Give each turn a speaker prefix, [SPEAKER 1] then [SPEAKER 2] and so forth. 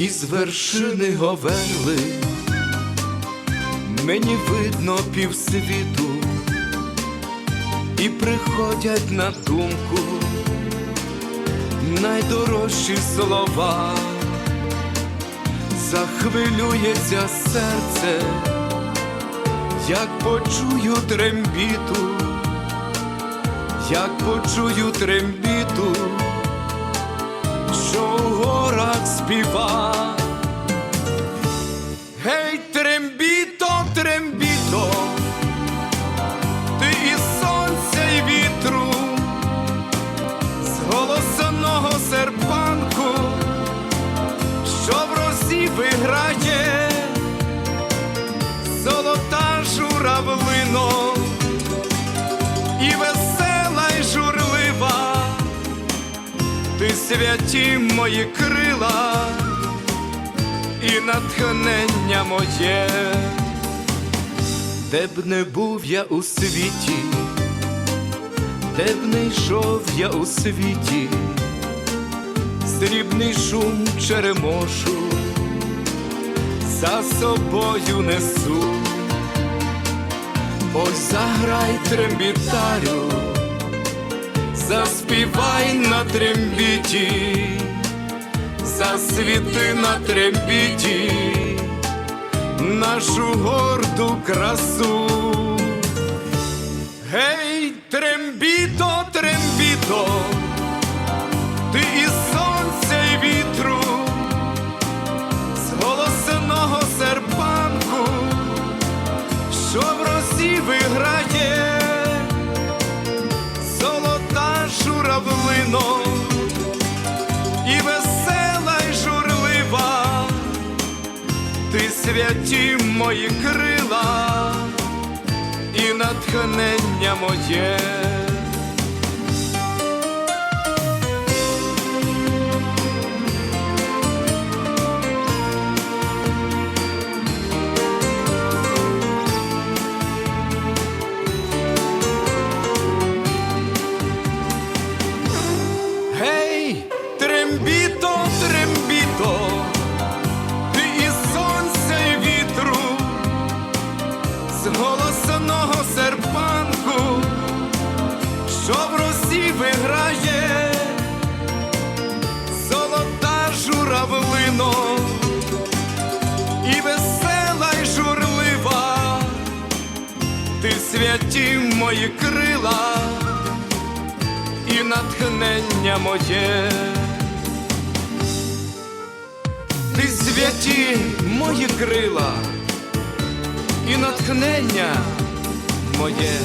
[SPEAKER 1] Із вершини Говерли мені видно півсвіту, і приходять на думку найдорожчі слова, захвилюється серце, як почую трембіту, як почую трембіту що співа. Гей, трембіто, трембіто, ти і сонця, і вітру, з голосного серпанку, що в росі виграє, золота журавлино, і весела, й журлива ти святі мої крила і натхнення моє, де б не був я у світі, де б не йшов я у світі, срібний шум черемошу за собою несу. Ось заграй трембітарю заспівай на трембіті, засвіти на трембіті, нашу горду красу. Гей, трембіто, трембіто, святі мої крила і натхнення моє. Ти святі мої крила і натхнення моє. Ти святі мої крила і натхнення моє.